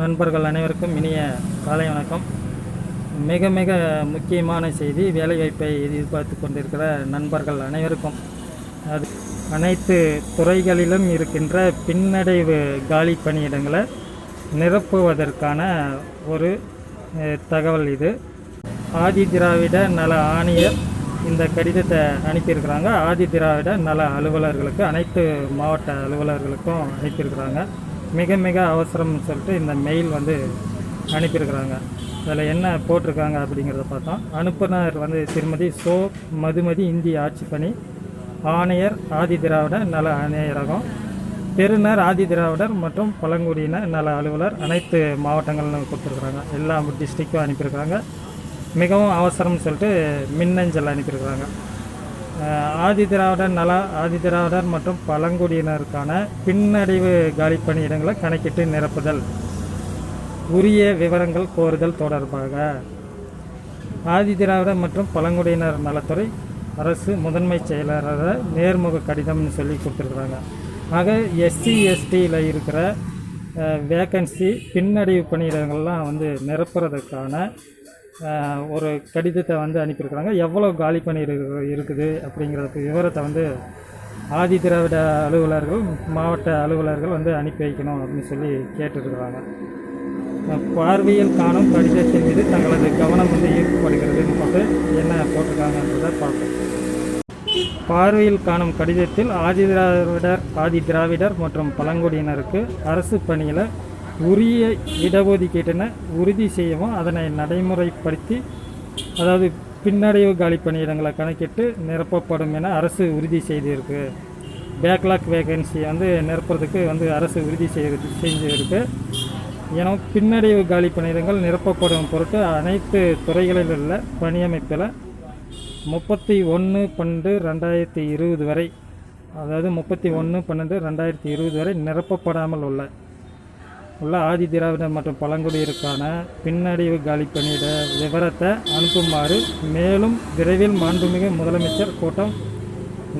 நண்பர்கள் அனைவருக்கும் இனிய காலை வணக்கம். மிக மிக முக்கியமான செய்தி வேலைவாய்ப்பை எதிர்பார்த்து கொண்டிருக்கிற நண்பர்கள் அனைவருக்கும். அது அனைத்து துறைகளிலும் இருக்கின்ற பின்னடைவு காலி பணியிடங்களை நிரப்புவதற்கான ஒரு தகவல் இது. ஆதி திராவிட நல ஆணையர் இந்த கடிதத்தை அனுப்பியிருக்கிறாங்க. ஆதி திராவிட நல அலுவலர்களுக்கு அனைத்து மாவட்ட அலுவலர்களுக்கும் அனுப்பியிருக்கிறாங்க. மிக மிக அவசரம்னு சொல்லிட்டு இந்த மெயில் வந்து அனுப்பியிருக்கிறாங்க. அதில் என்ன போட்டிருக்காங்க அப்படிங்கிறத பார்த்தோம். அனுப்புனர் வந்து திருமதி சோ மதுமதி இந்திய ஆட்சிப்பணி ஆணையர் ஆதி திராவிடர் நல ஆணையரகம் பெருநர் ஆதி திராவிடர் மற்றும் பழங்குடியினர் நல அலுவலர் அனைத்து மாவட்டங்களும் கொடுத்துருக்குறாங்க. எல்லா டிஸ்ட்ரிக்டும் அனுப்பியிருக்கிறாங்க. மிகவும் அவசரம்னு சொல்லிட்டு மின்னஞ்சல் அனுப்பியிருக்கிறாங்க. ஆதி திராவிடர் நல ஆதி திராவிடர் மற்றும் பழங்குடியினருக்கான பின்னடைவு காலி பணியிடங்களை கணக்கிட்டு நிரப்புதல். உரிய விவரங்கள் கோருதல் தொடர்பாக. ஆதி திராவிடர் மற்றும் பழங்குடியினர் நலத்துறை அரசு முதன்மை செயலராக நேர்முக கடிதம்னு சொல்லி கொடுத்துருக்குறாங்க. ஆக எஸ்சி எஸ்டியில் இருக்கிற வேக்கன்சி பின்னடைவு பணியிடங்கள்லாம் வந்து நிரப்புறதுக்கான ஒரு கடிதத்தை வந்து அனுப்பியிருக்கிறாங்க. எவ்வளோ காலி பணி இருக்குது அப்படிங்கிறதுக்கு விவரத்தை வந்து ஆதி திராவிட அலுவலர்கள் மாவட்ட அலுவலர்கள் வந்து அனுப்பி வைக்கணும் அப்படின்னு சொல்லி கேட்டுருக்குறாங்க. பார்வையில் காணும் கடிதத்தின் மீது தங்களது கவனம் வந்து ஈர்க்கப்படுகிறதுன்னு போட்டு என்ன போட்டிருக்காங்கன்றதை பார்ப்போம். பார்வையில் காணும் கடிதத்தில் ஆதி திராவிடர் ஆதி திராவிடர் மற்றும் பழங்குடியினருக்கு அரசு பணியில் உரிய இடஒதுக்கீட்டினை உறுதி செய்யவும் அதனை நடைமுறைப்படுத்தி அதாவது பின்னடைவு காலி பணியிடங்களை கணக்கிட்டு நிரப்பப்படும் என அரசு உறுதி செய்திருக்கு. பேக்லாக் வேகன்சி வந்து நிரப்புறதுக்கு வந்து அரசு உறுதி செய்து செஞ்சிருக்கு. ஏன்னா பின்னடைவு காலி பணியிடங்கள் நிரப்பப்படும் பொருட்டு அனைத்து துறைகளில் உள்ள பணியமைப்பில் முப்பத்தி ஒன்று பன்னெண்டு ரெண்டாயிரத்தி இருபது வரை அதாவது முப்பத்தி ஒன்று பன்னெண்டு ரெண்டாயிரத்தி இருபது வரை நிரப்பப்படாமல் உள்ள உள்ள ஆதி திராவிடர் மற்றும் பழங்குடியிருக்கான பின்னடைவு காலி பணியிட விவரத்தை அனுப்புமாறு மேலும் விரைவில் மாண்புமிகு முதலமைச்சர் கூட்டம்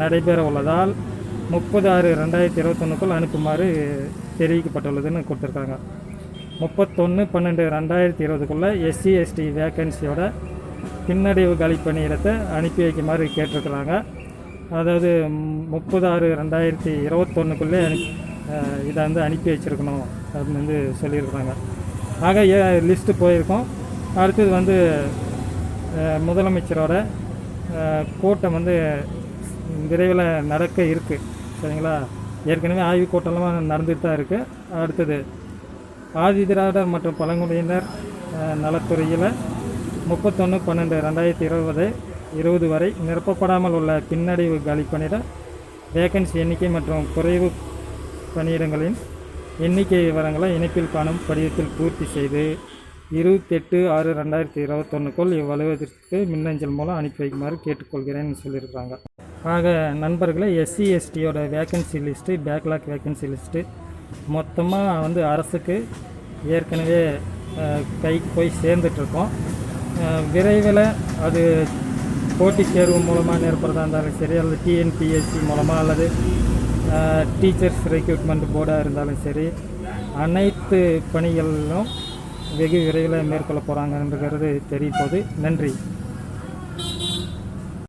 நடைபெற உள்ளதால் முப்பது ஆறு ரெண்டாயிரத்தி இருபத்தொன்னுக்குள் அனுப்புமாறு தெரிவிக்கப்பட்டுள்ளதுன்னு கொடுத்துருக்காங்க. முப்பத்தொன்று பன்னெண்டு ரெண்டாயிரத்தி இருபதுக்குள்ளே எஸ்சி எஸ்டி வேக்கன்சியோட பின்னடைவு காலி பணியிடத்தை அனுப்பி வைக்குமாறு கேட்டிருக்கிறாங்க. அதாவது முப்பது ஆறு ரெண்டாயிரத்தி இருபத்தொன்னுக்குள்ளே அனுப்பி இதை வந்து அனுப்பி வச்சுருக்கணும் அப்படின்னு வந்து சொல்லியிருக்கிறாங்க. ஆக ஏ லிஸ்ட்டு போயிருக்கோம். அடுத்தது வந்து முதலமைச்சரோட கூட்டம் வந்து விரைவில் நடக்க இருக்குது சரிங்களா? ஏற்கனவே ஆய்வு கூட்டம்லாம் நடந்துட்டு தான் இருக்குது அடுத்தது ஆதி திராவிடர் மற்றும் பழங்குடியினர் நலத்துறையில் முப்பத்தொன்று பன்னெண்டு ரெண்டாயிரத்தி இருபது இருபது வரை நிரப்பப்படாமல் உள்ள பின்னடைவு காலி பணியிட வேகன்சி எண்ணிக்கை மற்றும் குறைவு பணியிடங்களின் எண்ணிக்கை விவரங்களை இணைப்பில் காணும் படிவத்தில் பூர்த்தி செய்து இருபத்தெட்டு ஆறு ரெண்டாயிரத்தி இருபத்தொன்னுக்குள் இவ்வலுவதற்கு மின்னஞ்சல் மூலம் அனுப்பி வைக்குமாறு கேட்டுக்கொள்கிறேன்னு சொல்லியிருக்காங்க ஆக நண்பர்களே SC எஸ்டியோட vacancy list backlog vacancy list மொத்தமாக வந்து அரசுக்கு ஏற்கனவே கைக்கு போய் சேர்ந்துட்ருக்கோம். விரைவில் அது போட்டித் தேர்வு மூலமாக நிரப்புறதா இருந்தாலும் சரி அல்லது டிஎன்பிஎஸ்சி மூலமாக அல்லது டீச்சர்ஸ் ரெக்ரூட்மெண்ட் போர்டாக இருந்தாலும் சரி அனைத்து பணிகளிலும் வெகு விரைவில் மேற்கொள்ள போகிறாங்கன்றது தெரிய போகுது நன்றி.